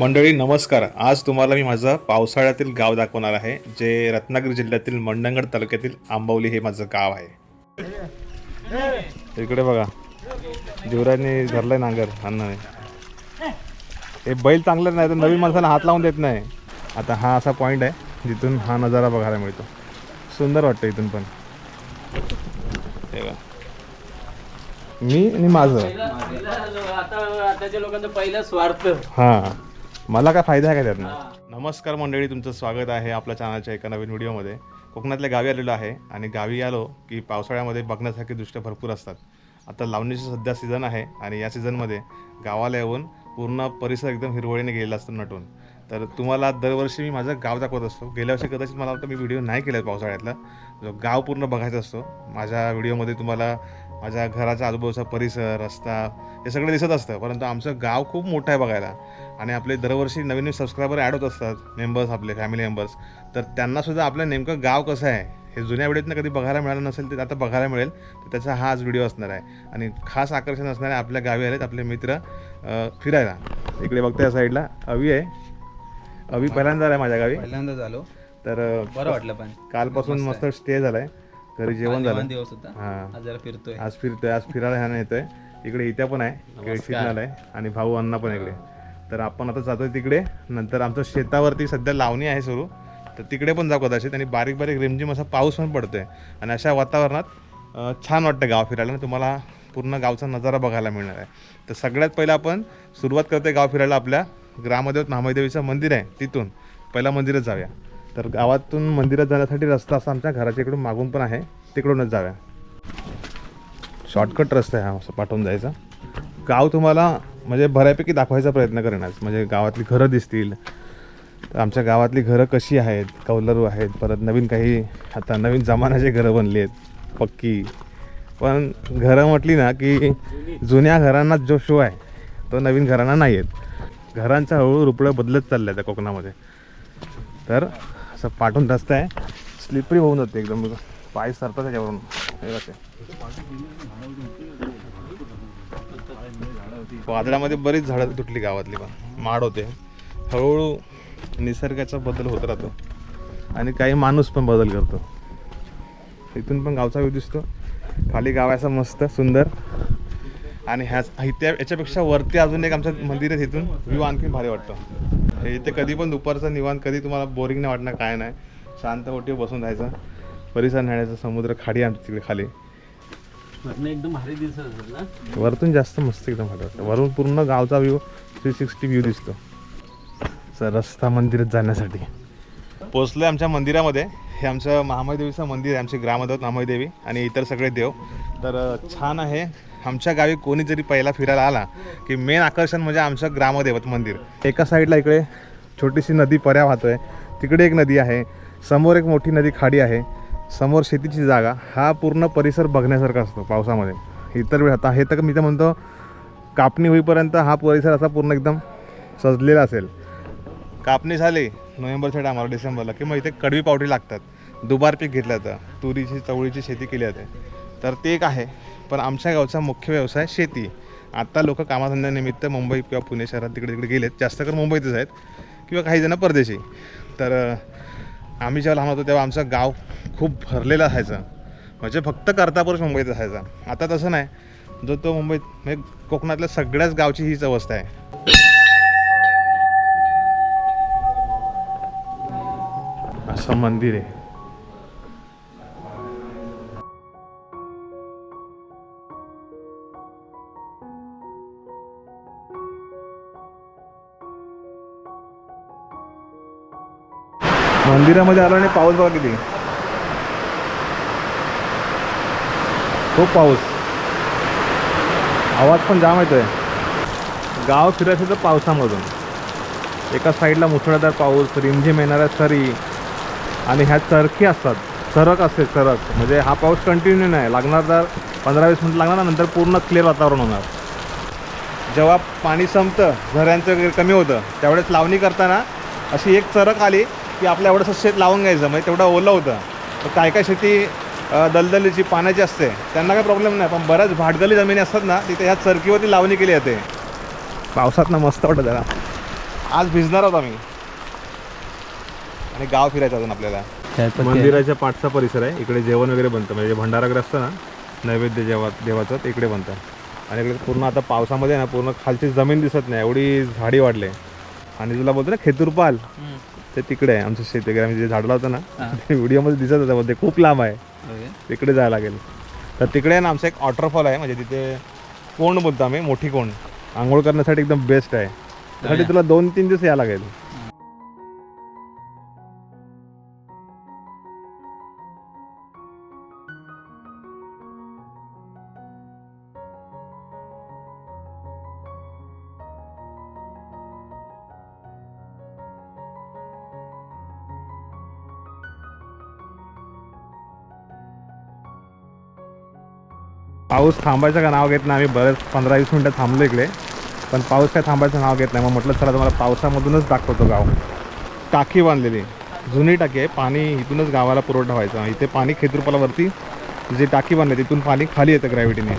मंडळी नमस्कार. आज तुम्हाला मी माझं पावसाळ्यातील गाव दाखवणार आहे जे रत्नागिरी जिल्ह्यातील मंडणगड तालुक्यातील आंबवली हे माझं गाव आहे. इकडे बघा. जीवराने धरलाय नांगर अण्णाने. हे बैल चांगलं नाही तर नवीन माणसाला हात लावून देत नाही. आता हा असा पॉईंट आहे जिथून हा नजारा बघायला मिळतो. सुंदर वाटतं इथून पण. मी आणि माझं. आता आताच्या लोकांचा पहिला स्वार्थ. हां. मला काय फायदा आहे का त्यातनं? नमस्कार मंडळी तुमचं स्वागत आहे आपल्या चॅनलच्या एका नवीन व्हिडिओमध्ये. कोकणातल्या गावी आलेलो आहे आणि गावी आलो की पावसाळ्यामध्ये बघण्यासारखी दृष्ट्या भरपूर असतात. आता लावणीचं सध्या सीझन आहे आणि या सीझनमध्ये गावाला येऊन पूर्ण परिसर एकदम हिरवळीने गेलेला असतो नटून. तर तुम्हाला दरवर्षी मी माझं गाव दाखवत असतो. गेल्या वर्षी कदाचित मला वाटतं मी व्हिडिओ नाही केला पावसाळ्यातला. जो गाव पूर्ण बघायचा असतो. माझ्या व्हिडिओमध्ये तुम्हाला माझ्या घराच्या आजूबाजूचा परिसर रस्ता हे सगळं दिसत असतं. परंतु आमचं गाव खूप मोठं आहे बघायला. आणि आपले दरवर्षी नवीन नवीन सबस्क्रायबर ॲड होत असतात मेंबर्स आपले फॅमिली मेंबर्स तर त्यांनासुद्धा आपलं नेमकं गाव कसं आहे हे जुन्या व्हिडिओतनं कधी बघायला मिळालं नसेल तर आता बघायला मिळेल. तर त्याचा हा आज व्हिडिओ असणार आहे. आणि खास आकर्षण असणार आहे आपल्या गावी आलेत आपले मित्र फिरायला. इकडे बघता या साईडला अवी आहे. अवी पहिल्यांदा आहे माझ्या गावी. पहिल्यांदा झालो तर बरं वाटलं पण. कालपासून मस्त स्टे झालाय. घरी जेवण झालं. दिवस होता. हां. आज जरा फिरतोय. आज फिरतोय आज फिरायला ह्यानं येतोय. इकडे इथ्या पण आहे इकडे सिग्नल आहे. आणि भाऊ अण्णा पण इकडे. तर आपण आता जातोय तिकडे. नंतर आमचं शेतावरती सध्या लावणी आहे सुरू. तर तिकडे पण जाऊ कदाचित. आणि बारीक बारीक रिमझिम असा पाऊस पण पडतोय. आणि अशा वातावरणात छान वाटतं गाव फिरायला. आणि तुम्हाला पूर्ण गावचा नजारा बघायला मिळणार आहे. तर सगळ्यात पहिलं आपण सुरुवात करतोय गाव फिरायला आपल्या ग्रामदेवत महामाईदेवीचं मंदिर आहे तिथून. पहिला मंदिरात जाऊया. तर गावातून मंदिरात जाण्यासाठी रस्ता असा आमच्या घराच्या इकडून मागून पण आहे. तिकडूनच जाव्या शॉर्टकट रस्ता आहे हा असं पाठवून जायचा गाव तुम्हाला म्हणजे बऱ्यापैकी दाखवायचा प्रयत्न करणार. म्हणजे गावातली घरं दिसतील. तर आमच्या गावातली घरं कशी आहेत? कौलरू आहेत. परत नवीन काही आता नवीन जमान्याचे घरं बनली आहेत. पक्की. पण घरं म्हटली ना की जुन्या घरांना जो शो आहे तो नवीन घरांना नाही आहेत घरांच्या हळूहळू रुपळं बदलत चालल्या त्या कोकणामध्ये. तर असं पाठून रस्ता आहे. स्लिपरी होऊन जाते एकदम पाय सरतात त्याच्यावरून. हे वादळामध्ये बरीच झाडं तुटली गावातली पण. माड होते. हळूहळू निसर्गाचा बदल होत राहतो. आणि काही माणूस पण बदल करतो. इथून पण गावचा व्यू दिसतो. खाली गाव आहे असं मस्त सुंदर. आणि ह्याच इथे याच्यापेक्षा वरती अजून एक आमचं मंदिर आहे तिथून. व्यू आणखी भारी वाटतो. इथे कधी पण दुपारचं निवांत कधी तुम्हाला बोरिंग नाही वाटणार काय नाही. शांत ओटीवर बसून राहायचं. परिसर न्यायचं समुद्र खाडी आमच्या तिकडे खाली. वरनं एकदम भारी दिसत असेल ना? वरतून जास्त मस्त एकदम भारी वाटतं. वरून पूर्ण गावचा व्ह्यू थ्री सिक्स्टी व्ह्यू दिसतो. असा रस्ता मंदिरात जाण्यासाठी. पोचलोय आमच्या मंदिरामध्ये. हे आमचं महामाईदेवीचं मंदिर आहे आमचे ग्रामदेवत महामाईदेवी आणि इतर सगळे देव. तर छान आहे. आमच्या गावी कोणी जरी पहिला फिरायला आला की मेन आकर्षण म्हणजे आमचं ग्रामदेवत मंदिर. एका साईडला इकडे छोटीशी नदी पर्या वाहतोय. तिकडे एक नदी आहे. समोर एक मोठी नदी खाडी आहे. समोर शेतीची जागा. हा पूर्ण परिसर बघण्यासारखा असतो पावसामध्ये. इतर वेळ आता हे तर मी तर म्हणतो कापणी होईपर्यंत हा परिसर असा पूर्ण एकदम सजलेला असेल. कापणी झाली. नोव्हेंबरच्या टायमाला डिसेंबरला की मग इथे कडवी पावटी लागतात. दुबार पीक घेतलं जातं तुरीची चवळीची शेती केली जाते. तर ते एक आहे पण आमच्या गावचा मुख्य व्यवसाय शेती. आता लोक कामाधंद्यानिमित्त मुंबई किंवा पुणे शहरात तिकडे तिकडे गेलेत जास्त करून मुंबईतच आहेत किंवा काही जण परदेशी. तर आम्ही जेव्हा लहान होतो तेव्हा आमचं गाव खूप भरलेलं असायचं. म्हणजे फक्त कर्तापुरुष मुंबईत असायचा. आता तसं नाही. जो तो मुंबईत म्हणजे कोकणातल्या सगळ्याच गावची हीच अवस्था आहे. असं मंदिर आहे. मंदिरामध्ये आलो आणि पाऊस बघा किती. खूप पाऊस. आवाज पण जाम येतोय. गाव फिरायचं तर पावसामधून. एका साईडला मुसळधार पाऊस रिमझिम येणाऱ्या सरी आणि ह्या चरखी असतात. चरक असते चरक. म्हणजे हा पाऊस कंटिन्यू नाही. लागणार तर पंधरा वीस मिनिट लागणार नंतर पूर्ण क्लिअर वातावरण होणार. जेव्हा पाणी संपतं झऱ्यांचं वगैरे कमी होतं त्यावेळेस लावणी करताना अशी एक चरक आली की आपल्या एवढंसं शेत लावून घ्यायचं. म्हणजे तेवढं ओलं होतं. तर काय काय शेती दलदलीची पाण्याची असते त्यांना काही प्रॉब्लेम नाही. पण बऱ्याच भाटगली जमिनी असतात ना तिथे ह्या चरकीवरती लावणी केली जाते. पावसात ना मस्त वाटतं त्याला आज भिजणार आहोत आम्ही. आणि गाव फिरायचं अजून आपल्याला. मंदिराच्या पाठचा परिसर आहे. इकडे जेवण वगैरे बनतं. म्हणजे भंडारा वगैरे असतं ना नैवेद्य जेवा देवाचं ते इकडे बनतं. आणि इकडे पूर्ण आता पावसामध्ये ना पूर्ण खालची जमीन दिसत नाही. एवढी झाडी वाढले. आणि तुला बोलतो ना खेतूरपाल ते तिकडे आहे. आमचं शेत वगैरे आम्ही जे झाड लावतो ना ते व्हिडिओमध्ये दिसत होतं ते खूप लांब आहे. तिकडे जायला लागेल. तर तिकडे आहे ना आमचा एक वॉटरफॉल आहे. म्हणजे तिथे कोंड बोलतो आम्ही? मोठी कोंड आंघोळ करण्यासाठी एकदम बेस्ट आहे. त्यासाठी तुला दोन तीन दिवस यायला लागेल. पाऊस थांबायचं का नाव घेत नाही. आम्ही बरेच पंधरा वीस मिनटं थांबलो इकडे. पण पाऊस काय थांबायचं नाव घेत नाही. मग म्हटलं चला तुम्हाला पावसामधूनच दाखवतो गाव. टाकी बांधलेली. जुनी टाकी आहे. पाणी इथूनच गावाला पुरवठा व्हायचा. इथे पाणी खेतूरपालावरती जी टाकी बांधली तिथून पाणी खाली येतं ग्रॅव्हिटीने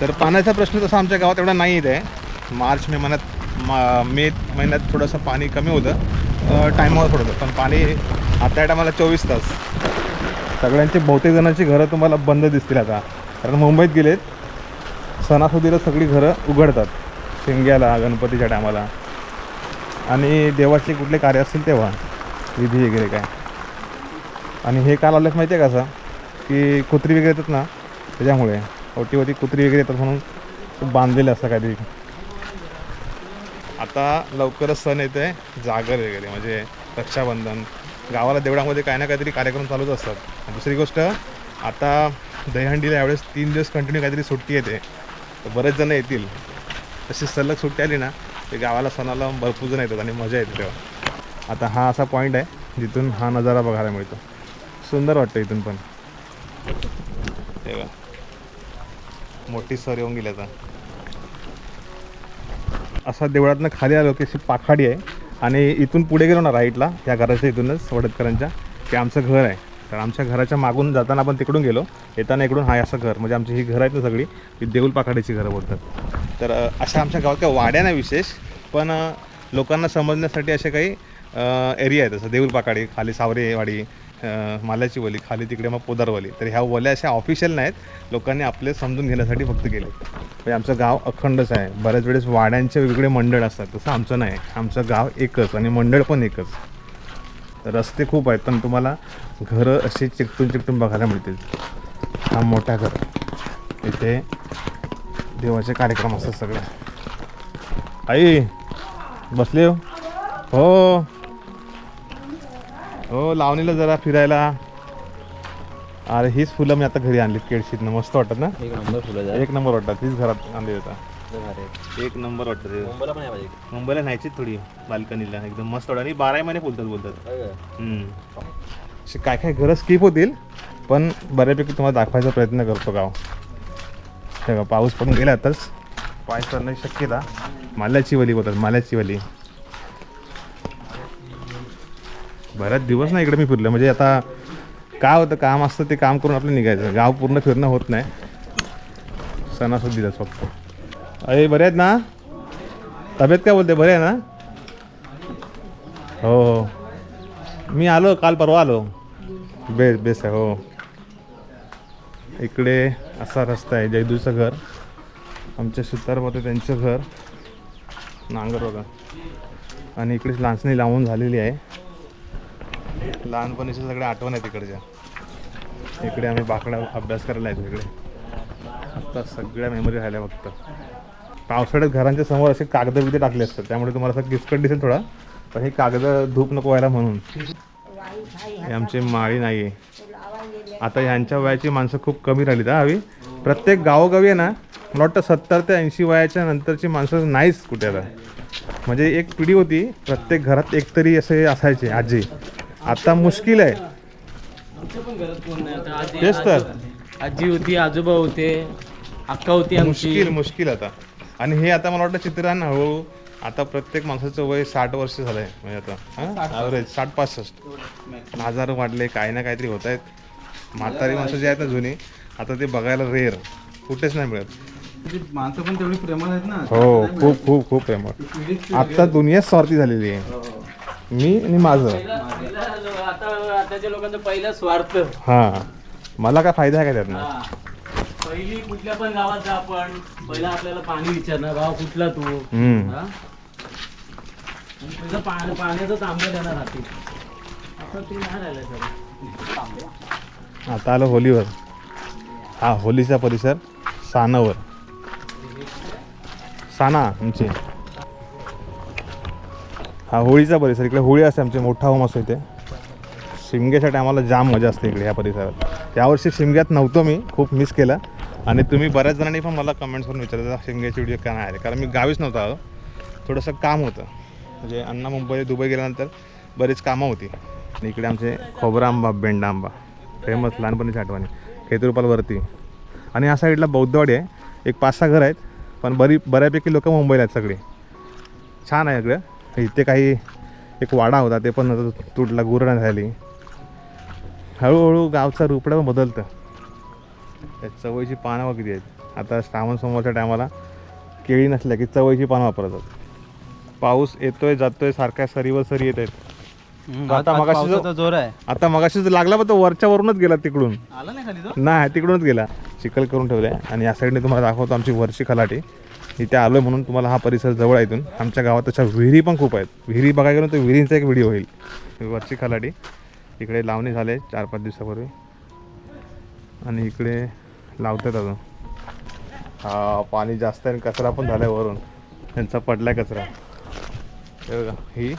तर पाण्याचा प्रश्न तसा आमच्या गावात एवढा नाही येत आहे मार्च मे महिन्यात मा मे महिन्यात थोडंसं पाणी कमी होतं. टायमावर थोडं होतं पण पाणी आता या टायमाला चोवीस तास. सगळ्यांची बहुतेक जणांची घरं तुम्हाला बंद दिसतील आता. कारण मुंबईत गेलेत सणासुदीला सगळी घरं उघडतात शिमग्याला गणपतीच्या टायमाला. आणि देवाचे कुठले कार्य असतील तेव्हा विधी वगैरे काय. आणि हे का लावल्यात माहिती आहे का असं की कुत्री वगैरे येतात ना त्याच्यामुळे ओटीवरती कुत्री वगैरे येतात म्हणून ते बांधलेलं असतं काहीतरी. आता लवकरच सण येते जागर वगैरे म्हणजे रक्षाबंधन. गावाला देवळामध्ये काही ना काहीतरी कार्यक्रम चालूच असतात. दुसरी गोष्ट आता दहीहंडीला यावेळेस तीन दिवस कंटिन्यू काहीतरी सुट्टी येते. तर बरेच जण येतील. तशी सलग सुट्टी आली ना ते गावाला सणाला भरपूर जण येतात आणि मजा येते तेव्हा. आता हा असा पॉईंट आहे जिथून हा नजारा बघायला मिळतो. सुंदर वाटतं इथून पण. तेव्हा मोठी सर येऊन गेली आता. असा देवळातनं खाली आलो की अशी पाखाडी आहे. आणि इथून पुढे गेलो ना राईटला या घराच्या इथूनच वडतकरांच्या ते आमचं घर आहे. कारण आमच्या घराच्या मागून जाताना आपण तिकडून गेलो येताना इकडून हाय असं घर म्हणजे आमची ही घरं आहेत ना सगळी ही देऊल पाखाडीची घरं बोलतात. तर अशा आमच्या गावात काही वाड्या नाही विशेष पण लोकांना समजण्यासाठी असे काही एरिया आहेत. जसं देऊल पाखाडी खाली सावरेवाडी माल्याची वली खाली तिकडे मग पोदारवली. तर ह्या वल्या अशा ऑफिशियल नाहीत. लोकांनी आपले समजून घेण्यासाठी फक्त केले म्हणजे आमचं गाव अखंडच आहे. बऱ्याच वेळेस वाड्यांचे वेगवेगळे मंडळ असतात. तसं आमचं नाही. आमचं गाव एकच आणि मंडळ पण एकच. रस्ते खूप आहेत पण तुम्हाला घरं अशी चिकटून चिकटून बघायला मिळतील. हा मोठा घर. इथे देवाचे कार्यक्रम असतात सगळे. आई बसले हो? हो. हो लावणीला जरा फिरायला. अरे हीच फुलं मी आता घरी आणलीत केळशीतनं. मस्त वाटतात ना? एक नंबर फुलं एक नंबर वाटतात. हीच घरात आणली होता एक नंबर वाटतं ते मुंबईला पण आहे पाहिजे. मुंबईला न्यायची थोडी बाल्कनीला. एकदम मस्त वाटत. आणि बाराही महिने बोलतात बोलतात. हम्म. काय काय घरं स्किप होतील पण बऱ्यापैकी तुम्हाला दाखवायचा प्रयत्न करतो गाव. हे बघा पाऊस पडून गेला आताच. पाय करण्याची शक्यता. माल्याची वली बोलतात माल्याची वली. बऱ्याच दिवस नाही इकडे मी फिरलो. म्हणजे आता काय होतं काम असतं ते काम करून आपलं निघायचं. गाव पूर्ण फिरणं होत नाही. सणासुदीलाच फक्त. अरे बरे आहेत ना? तब्येत काय बोलते? बरे आहे ना? हो हो. मी आलो काल परवा आलो. बेस बेस आहे हो. इकडे असा रस्ता आहे जयदूचं घर. आमच्या सुतारमध्ये त्यांचं घर. नांगर बघा. आणि इकडे लांचणी लावून झालेली आहे. लहानपणीच्या सगळ्या आठवण आहेत इकडच्या. इकडे आम्ही बाकडा अभ्यास करायला येतो इकडे. आता सगळ्या मेमरी राहिल्या फक्त. पावसाळ्यात घरांच्या समोर असे कागद बिगद टाकले असतात. त्यामुळे तुम्हाला असं किचकट दिसेल थोडा. पण हे कागद धूप नको व्हायला म्हणून. हे आमचे माळी नाही आहे. आता ह्यांच्या वयाची माणसं खूप कमी राहिली हा हवी प्रत्येक गावोगावी आहे ना मला वाटतं सत्तर ते ऐंशी वयाच्या नंतरची माणसं नाहीच कुठे आता. म्हणजे एक पिढी होती प्रत्येक घरात एकतरी असे असायचे आजी. आता मुश्किल आहे. तेच तर. आजी होती. आजोबा होते. अक्का होती आमची. मुश्किल मुश्किल आता. आणि हे आता मला वाटतं चित्रान हळूहळू आता प्रत्येक माणसाचं वय साठ वर्ष झालं आहे म्हणजे आता ॲव्हरेज साठ पासष्ट. आजार वाढले काही ना काहीतरी होत आहेत. म्हातारी माणसं जी आहेत ना जुनी आता ते बघायला रेअर कुठेच नाही मिळत. माणसं पण तेवढी प्रेमळ आहेत ना. हो खूप खूप खूप प्रेमळ. आता दुनिया स्वार्थी झालेली आहे. मी आणि माझं. आता आताच्या लोकांचा पहिला स्वार्थ. हां. मला काय फायदा आहे का त्यातनं? हा. पहिली कुठल्या पण गावात जा आपण पहिला आपल्याला पाणी विचारणार गाव कुठला तू? हम्म. हा? आणि पाणी पाण्याचं तांबं देणार हाती. आता ते नाही राहिलं सगळं. आता आलं होलीवर. हा होलीचा परिसर सानावर. साना आमची. हा होळीचा परिसर. इकडे होळी असते आमची मोठा होम असतो इथे. शिमग्याच्या टायमाला जाम मजा असते इकडे या परिसरात. यावर्षी शिमग्यात नव्हतो मी खूप मिस केलं. आणि तुम्ही बऱ्याच जणांनी पण मला कमेंट्स करून विचारता शिमग्याची व्हिडिओ का नाही आले? कारण मी गावीच नव्हतो आलो. थोडंसं काम होतं. म्हणजे अण्णा मुंबई दुबई गेल्यानंतर बरीच कामं होती. आणि इकडे आमचे खोबरा आंबा बेंडा आंबा फेमस लहानपणीची आठवणी खेतरुपालवरती आणि या साईडला बौद्धवाडी आहे. एक पाच सहा घर आहेत पण बरी बऱ्यापैकी लोकं मुंबईला आहेत सगळे. छान आहे इकडं. इथे काही एक वाडा होता ते पण तुटला गुरण झाली. हळूहळू गावचा रूपडा बदलतं. त्या चवळीची पानं वगैरे आहेत. आता श्रावण सोमवारच्या टायमाला केळी नसल्या की चवळीची पानं वापरतात पाऊस येतोय जातोय सारख्या सरीवर सरी येत आहेत. आता मगाशी जोर आहे. आता मगाशी लागला पण तो वरच्या वरूनच गेला तिकडून. आला नाही खाली तो? नाही तिकडूनच गेला. चिखल करून ठेवलं आहे आणि या साईडने तुम्हाला दाखवतो आमची वरची खलाटी. इथे आलो म्हणून तुम्हाला हा परिसर जवळ आहे इथून. आमच्या गावात तशा विहिरी पण खूप आहेत. विहिरी बघायला गेलो तर विहिरींचा एक व्हिडिओ होईल. वरची खलाटी. इकडे लावणी झाले चार पाच दिवसापूर्वी. आणि इकडे लावतात अजून. हा पाणी जास्त आहे आणि कचरा पण झाला वरून. त्यांचा पडलाय कचरा. हे बघा ही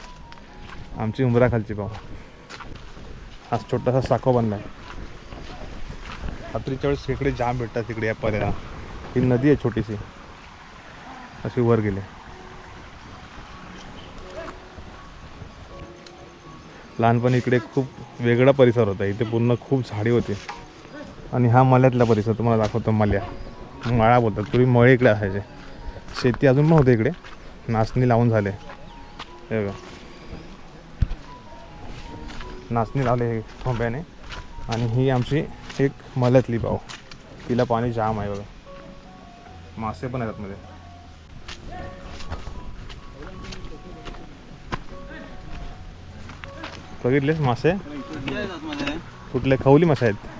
आमची उमराखालची पाव हा छोटासा साखो बनला आहे. रात्रीच्या वेळेस इकडे जाम भेटतात तिकडे या पर्याला ही नदी आहे छोटीशी. अशी वर गेली. लहानपणी इकडे खूप वेगळा परिसर होता. इथे पूर्ण खूप झाडी होती. आणि हा मल्यातला परिसर तुम्हाला दाखवतो मल्या. मळा बोलतात पूर्वी मळे इकडे असायचे. शेती अजून पण होते इकडे. नाचणी लावून झाले. हे बघा. नाचणी लावले हे खोंब्याने. आणि ही आमची एक मल्यातली पाव तिला पाणी जाम आहे बघा. मासे पण आहेत मध्ये बघितलेस मासे? कुठले? खवली मासे आहेत.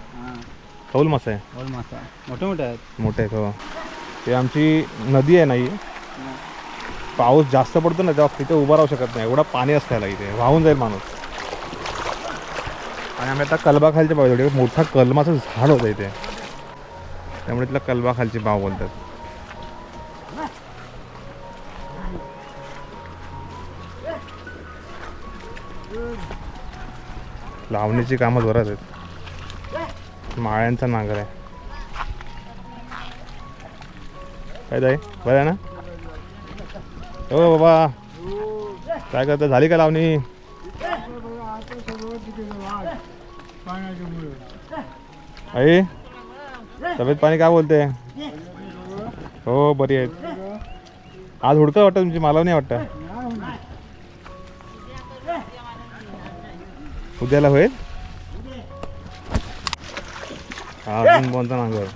खौल मासे आहे. मोठे मोठे आहेत. मोठे आहेत हो. ते आमची नदी आहे नाही पाऊस जास्त पडतो ना तेव्हा तिथे उभा राहू शकत नाही. एवढा पाणी असतं याला इथे. वाहून जाईल माणूस. आणि आम्ही आता कलबाखालच्या बाजूला एक मोठा कलमाचं झाड होतं इथे. त्यामुळे तिला कलबाखालची बाव बोलतात. लावणीची कामं जोरात आहेत. माळ्यांचा नांगर आहे. काय ताई? बरं आहे ना? हो बाबा. काय करता? झाली का लावणी? आई तब्येत पाणी काय बोलते? हो बरी आहेत. आज हुडकं वाटतं तुमची? मला नाही वाटतं. उद्याला होईल? अजून कोणता नांगर?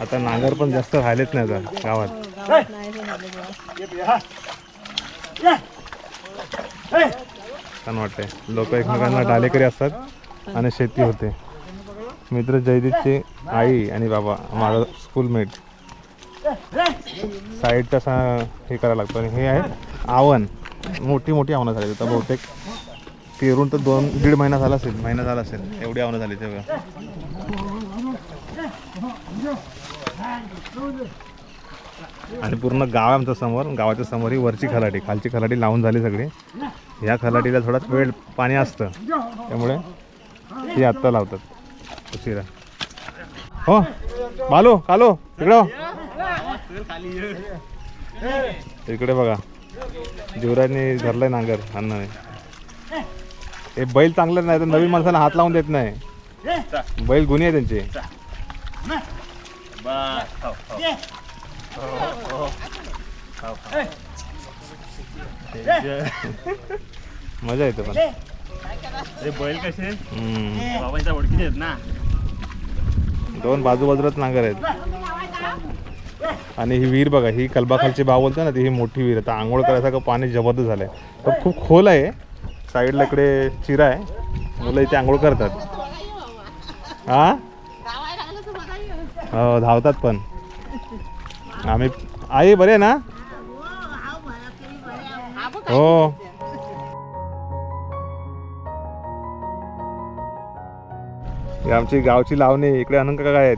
आता नांगर पण जास्त राहिलेच नाही आता गावात. छान वाटते लोक एकमेकांना डालेकरी असतात आणि शेती होते. मित्र जयदीपची आई आणि बाबा माझा स्कूलमेट साईडचा असा हे करायला लागतो. आणि हे आहे आवन. मोठी मोठी आव्हानं झाली आता बहुतेक. पेरून तर दोन दीड महिना झाला असेल. महिना झाला असेल. एवढी आव्हानं झाली तेव्हा. आणि पूर्ण गाव आहे आमच्यासमोर. गावाच्या समोर ही वरची खलाटी खालची खलाटी लावून झाली सगळी. ह्या खलाटीला थोडा वेळ पाणी असतं. त्यामुळे ती आत्ता लावतात. उशिरा. हो बालो कालो इकडं हो. इकडे बघा. जीवराजने धरलाय नांगर अण्णाने हे बैल चांगलं नाही तर नवीन माणसाला हात लावून देत नाही. बैल गुन्हे आहे त्यांचे. मजा येते पण. ते बैल कसे? हम्म. बाबांच्या ओळखीचे आहेत ना? दोन बाजू बाजूलाच नांगर आहेत. आणि ही विहीर बघा ही कलबाखालची बाव बोलतो ना ती ही मोठी विहीर आहे. तर आंघोळ करायसारखं पाणी जबरदस्त झालं आहे पण खूप खोल आहे. साईडला इकडे चिरा आहे. मुलं इथे आंघोळ करतात. हा हो धावतात पण. आम्ही आई बरे ना? हो. आमची गावची लावणी इकडे अनंत काका आहेत.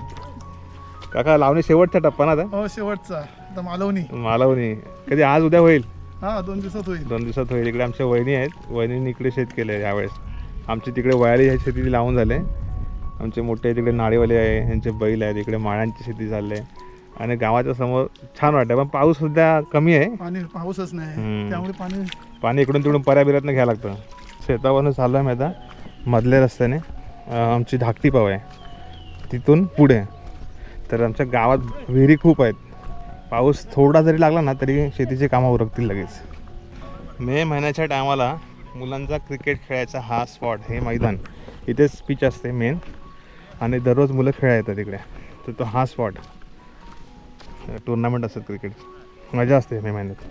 काका लावणी शेवटचा टप्पा ना आता. हो शेवटचा. आता मालवणी. मालवणी. कधी आज उद्या होईल? हा दोन दिवसात होईल. दोन दिवसात होईल. इकडे आमच्या वहिनी आहेत. वहिनींनी इकडे शेत केलं यावेळेस. आमची तिकडे वयाळी ह्या शेती लावून झाले. आमचे मोठे तिकडे नाळेवाले आहे यांचे बैल आहेत इकडे माळ्यांची शेती चालली आहे. आणि गावाच्या समोर छान वाटतं पण पाऊस सध्या कमी आहे. पाणी पाऊसच. नाही. त्यामुळे पाणी पाणी इकडून तिकडून पर्याबिरातनं घ्यावं लागतं. शेतावरनं चाललो आहे मी आता मधल्या रस्त्याने. आमची धाकटी पाव आहे. तिथून पुढे. तर आमच्या गावात विहिरी खूप आहेत. पाऊस थोडा जरी लागला ना तरी शेतीची कामं उरकतील लगेच. मे महिन्याच्या टायमाला मुलांचा क्रिकेट खेळायचा हा स्पॉट हे मैदान. इथेच पिच असते मेन आणि दररोज मुलं खेळा येतात तिकडे तर तो हा स्पॉट टुर्नामेंट असतात क्रिकेट मजा असते मे महिन्यात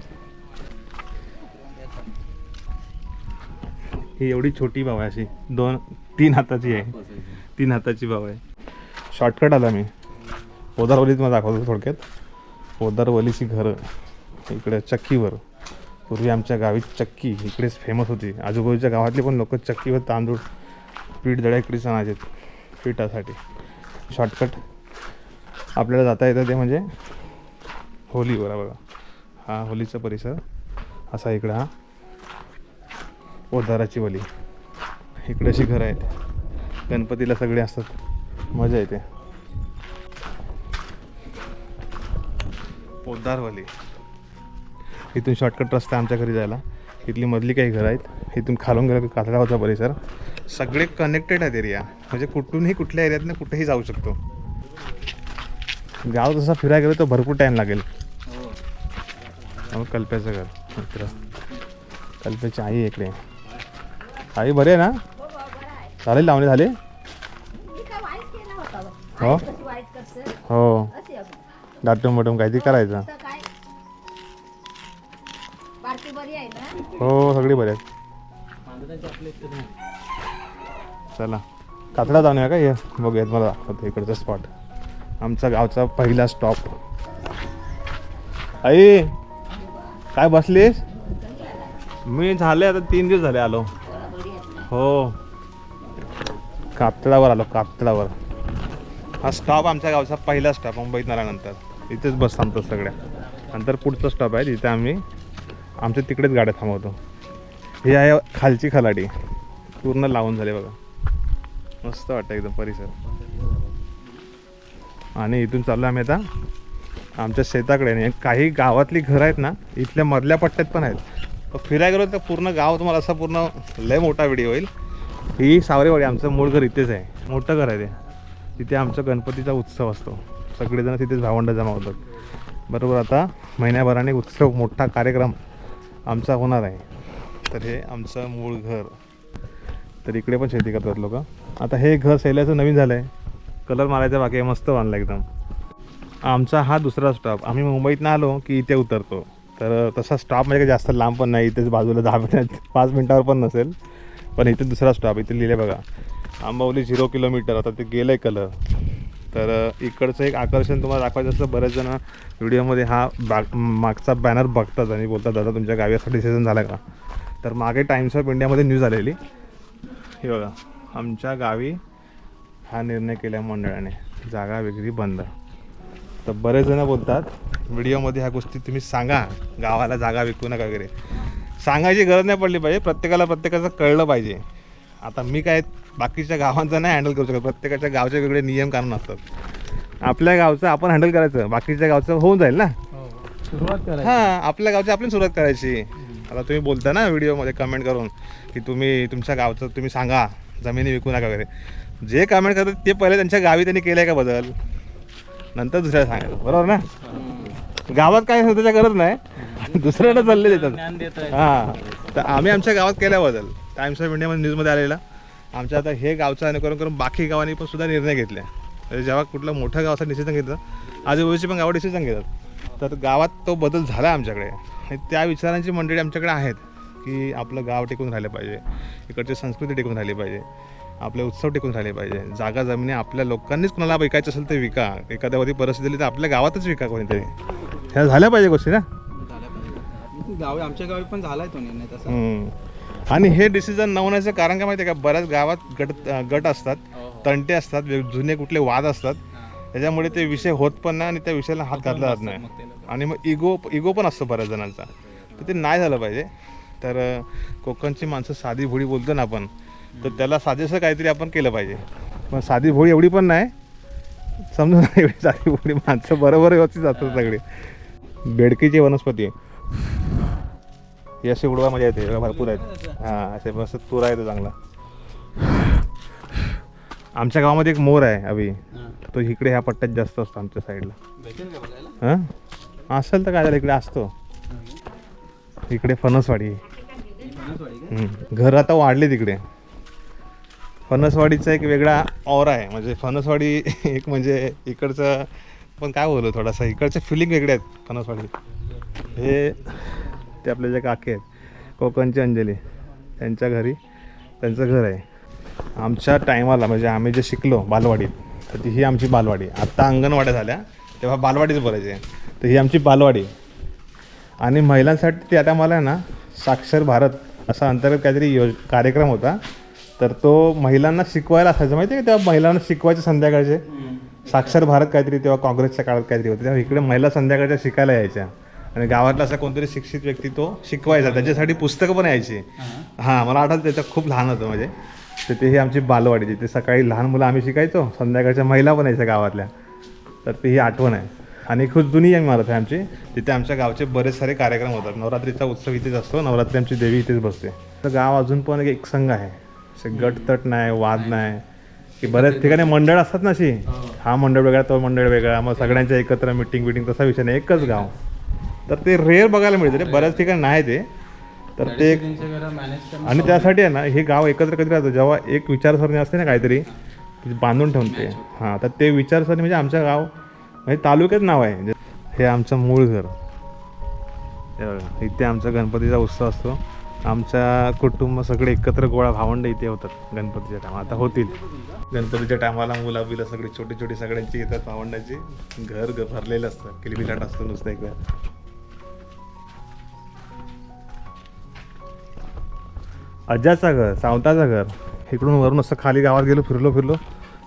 ही एवढी छोटी बाब आहे अशी. दोन तीन हाताची आहे. तीन हाताची बाब आहे. शॉर्टकट आला मी. पोदारवलीत मला दाखवतो थोडक्यात. पोदारवलीची घरं इकडे चक्कीवर. पूर्वी आमच्या गावी चक्की इकडेच फेमस होती. आजूबाजूच्या गावातले पण लोक चक्कीवर तांदूळ पीठ दळ्या इकडेच आणायचे. पिठासाठी. शॉर्टकट आपल्याला जाता येतं ते म्हणजे होलीवर बघा. हा होलीचा परिसर. असा इकडं हा. ओदाराची वली. इकडे अशी घरं आहेत. गणपतीला सगळे असतात. मजा येते. पोद्दारवाली इथून शॉर्टकट रस्ता आमच्या घरी जायला. इथली मधली काही घरं आहेत. इथून खालून गेलं की कातळगावचा परिसर. सगळे कनेक्टेड आहेत एरिया म्हणजे कुठूनही कुठल्या एरियातनं कुठेही जाऊ शकतो. गाव तसा फिरायला गेलं तर भरपूर टाईम लागेल. कल्प्याचं घर मित्र. कल्प्याची आई इकडे. आई बरे आहे ना? झाले लावणे झाले? हो? हो. दाटून बटून काहीतरी करायचं. हो सगळी बरे आहेत. नाही. चला. कातडा जाऊन या का? ये बघूयात मला दाखवतो इकडचा स्पॉट आमचा गावचा पहिला स्टॉप आई काय बसलीस? मी झाले आता तीन दिवस झाले आलो. हो. कातळावर आलो कातळावर हा स्टॉप आमच्या गावचा पहिला स्टॉप मुंबईत आल्यानंतर. इथेच बस थांबतो सगळ्या. नंतर पुढचा स्टॉप आहे तिथे आम्ही आमच्या तिकडेच गाड्या थांबवतो. हे आहे खालची खलाडी. पूर्ण लावून झाले बघा. मस्त वाटतं एकदम परिसर. आणि इथून चाललो आम्ही आता. आमच्या शेताकडे आणि काही गावातली घरं आहेत ना इथल्या मधल्या पट्ट्यात पण आहेत. फिरायला गेलो तर पूर्ण गाव तुम्हाला असा पूर्ण लय मोठा व्हिडिओ होईल ही सावरेवाडी आमचं मूळ घर इथेच आहे. मोठं घर आहे ते. तिथे आमचा गणपतीचा उत्सव असतो. सगळेजण तिथेच भावंड जमा होतात. बरोबर आता महिन्याभराने उत्सव मोठा कार्यक्रम आमचा होणार आहे. तर हे आमचं मूळ घर. तर इकडे पण शेती करतात लोक. आता हे घर सैल्याचं नवीन झालं आहे कलर मारायचा बाकी मस्त बांधला एकदम. आमचा हा दुसरा स्टॉप आम्ही मुंबईतनं आलो की इथे उतरतो. तर तसा स्टॉप म्हणजे जास्त लांब पण नाही इथेच बाजूला दहा मिनिट पाच मिनटावर पण नसेल. पण इथे दुसरा स्टॉप इथे लिहिले बघा. आंबावली झिरो किलोमीटर आता ते गेलं आहे कलर तर इकडचं एक आकर्षण तुम्हाला दाखवायचं असतं बरेच जण व्हिडिओमध्ये हा बाग मागचा बॅनर बघतात आणि बोलतात दादा तुमच्या गावी असा डिसिजन झाला का? तर मागे टाइम्स ऑफ इंडियामध्ये न्यूज आलेली. हे बघा आमच्या गावी हा निर्णय केल्या मंडळाने. जागा वेगळी बंद. तर बरेच जण बोलतात व्हिडिओमध्ये ह्या गोष्टी तुम्ही सांगा. गावाला जागा विकू नका वगैरे. सांगायची गरज नाही पडली पाहिजे. प्रत्येकाला प्रत्येकाचं कळलं पाहिजे. आता मी काय बाकीच्या गावांचं नाही हँडल करू शकत. प्रत्येकाच्या गावचे वेगळे नियम कानून असतात. आपल्या गावचं आपण हँडल करायचं. बाकीच्या गावचं होऊन जाईल ना? सुरुवात करायची. हां आपल्या गावची आपण सुरुवात करायची. आता तुम्ही बोलता ना व्हिडिओमध्ये कमेंट करून की तुम्ही तुमच्या गावचं तुम्ही सांगा जमिनी विकू नका वगैरे. जे कमेंट करतात ते पहिले त्यांच्या गावी त्यांनी केलं आहे का बदल? नंतर दुसऱ्याला सांगायचं बरोबर ना? गावात काय त्याच्या गरज नाही. दुसऱ्याला चालले देतात. हां. तर आम्ही आमच्या गावात केल्या बदल. टाइम्स ऑफ इंडियामध्ये न्यूजमध्ये आलेला. आमच्या आता हे गावचं आणि करून करून बाकी गावांनी पण सुद्धा निर्णय घेतले. म्हणजे जेव्हा कुठलं मोठ्या गावाचं डिसिजन घेतं आजूबाजूची पण गावं डिसिजन घेतात. तर गावात तो बदल झाला आमच्याकडे. त्या विचारांची मंडळी आमच्याकडे आहेत की आपलं गाव टिकून राहिलं पाहिजे इकडची संस्कृती टिकून राहिली पाहिजे आपले उत्सव टिकून राहिले पाहिजे. जागा जमिनी आपल्या लोकांनीच कुणाला विकायचं असेल तर विका. एखाद्यावरती परिस्थिती दिली तर आपल्या गावातच विका कोणीतरी. ह्या झाल्या पाहिजे गोष्टी ना? गावी आमच्या गावी पण झालाय तो निर्णय तसा. आणि हे डिसिजन न होण्याचं कारण काय माहिती आहे का? बऱ्याच गावात गट गट असतात तंटे असतात जुने कुठले वाद असतात. त्याच्यामुळे ते विषय होत पण नाही आणि त्या विषयाला हात घातला जात नाही. आणि मग इगो इगो पण असतो बऱ्याच जणांचा. तर ते नाही झालं पाहिजे. तर कोकणची माणसं साधी भोळी बोलतो ना आपण तर त्याला साजेसं काहीतरी आपण केलं पाहिजे. पण साधी भोळी एवढी पण नाही. समजून नाही एवढी साधी भोळी माणसं बरोबर व्यवस्थित जातात सगळे. बेडकीची वनस्पती. आहे ही अशी उडवा मजा येते भरपूर आहेत. हां असे मस्त तुरा येतो चांगला. आमच्या गावामध्ये एक मोर आहे अभि. तो इकडे ह्या पट्ट्यात जास्त असतो आमच्या साईडला हां? असेल तर काय झालं इकडे असतो. इकडे फणसवाडी. घर आता वाढले तिकडे फणसवाडीचा एक वेगळा ऑर आहे. म्हणजे फणसवाडी एक म्हणजे इकडचं पण काय बोलू थोडासा इकडचे फिलिंग वेगळे आहेत फणसवाडी हे ते आपले जे काके आहेत कोकणची अंजली त्यांच्या घरी त्यांचं घर आहे. आमच्या टायमाला म्हणजे आम्ही जे शिकलो बालवाडीत तर ती ही आमची बालवाडी. आत्ता अंगणवाड्या झाल्या तेव्हा बालवाडीच बोलायचे. तर ही आमची बालवाडी. आणि महिलांसाठी त्या टायमाला ना साक्षर भारत असा अंतर्गत काहीतरी योज कार्यक्रम होता. तर तो महिलांना शिकवायला असायचा. माहिती आहे का तेव्हा महिलांना शिकवायचे संध्याकाळचे? साक्षर भारत काहीतरी तेव्हा काँग्रेसच्या काळात काहीतरी होतं. तेव्हा इकडे महिला संध्याकाळच्या शिकायला यायच्या. आणि गावातला असा कोणतरी शिक्षित व्यक्ती तो शिकवायचा. त्याच्यासाठी पुस्तकं पण यायची. हां. मला आठवतं त्याचं खूप लहान होतं म्हणजे तर ते ही आमची बालवाडी जिथे सकाळी लहान मुलं आम्ही शिकायचो संध्याकाळच्या महिला पण यायच्या गावातल्या. तर ती ही आठवण आहे. आणि खूप जुनी इमारत आहे आमची तिथे आमच्या गावचे बरेच सारे कार्यक्रम होतात. नवरात्रीचा उत्सव इथेच असतो नवरात्री आमची देवी इथेच बसते. तर गाव अजून पण एक संघ आहे. असे गटतट नाही वाद नाही. की बऱ्याच ठिकाणी मंडळ असतात ना अशी. हा मंडळ वेगळा तो मंडळ वेगळा. मग सगळ्यांच्या एकत्र मिटिंग बिटिंग तसा विषय नाही. एकच गाव. तर ते रेअर बघायला मिळते रे. बऱ्याच ठिकाणी नाही ते. तर ते एक आणि त्यासाठी आहे ना हे गाव एकत्र कधी राहतं? जेव्हा एक विचारसरणी असते ना काहीतरी ती बांधून ठेवते. हां तर ते विचारसरणी म्हणजे आमच्या गाव म्हणजे तालुक्यात नाव आहे. म्हणजे हे आमचं मूळ घर. इथे आमचा गणपतीचा उत्सव असतो. आमच्या कुटुंब सगळे एकत्र गोळा भावंड इथे होतात गणपतीच्या टायमा आता होतील. गणपतीच्या टायमाला मुलं बिलं सगळी छोटी छोटी सगळ्यांची येतात भावंडाची. घर भरलेलं असतं. किलबिलाट असतो नुसतं एकदा. अज्जाचं घर सावताचं घर. इकडून वरून असं खाली गावात गेलो फिरलो फिरलो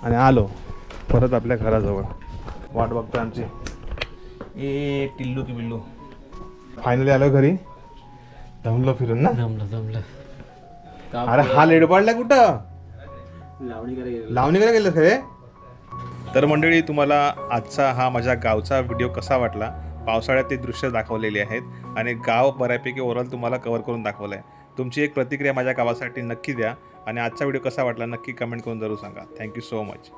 आणि आलो. परत आपल्या घराजवळ. वाट बघतो आमची. ए टिल्लू की बिल्लू. फायनली आलो घरी. जमलो फिरून ना. जमलं जमलं अरे हा लेड पाडला कुठं? लावणी करायला लावणी करायला गेलं खरे तर मंडळी तुम्हाला आजचा हा माझ्या गावचा व्हिडिओ कसा वाटला? पावसाळ्यात ते दृश्य दाखवलेली आहेत आणि गाव बऱ्यापैकी ओव्हरऑल तुम्हाला कव्हर करून दाखवलं आहे तुमची एक प्रतिक्रिया माझ्या गावासाठी नक्की द्या. आणि आजचा व्हिडिओ कसा वाटला नक्की कमेंट करून जरूर सांगा. Thank you so much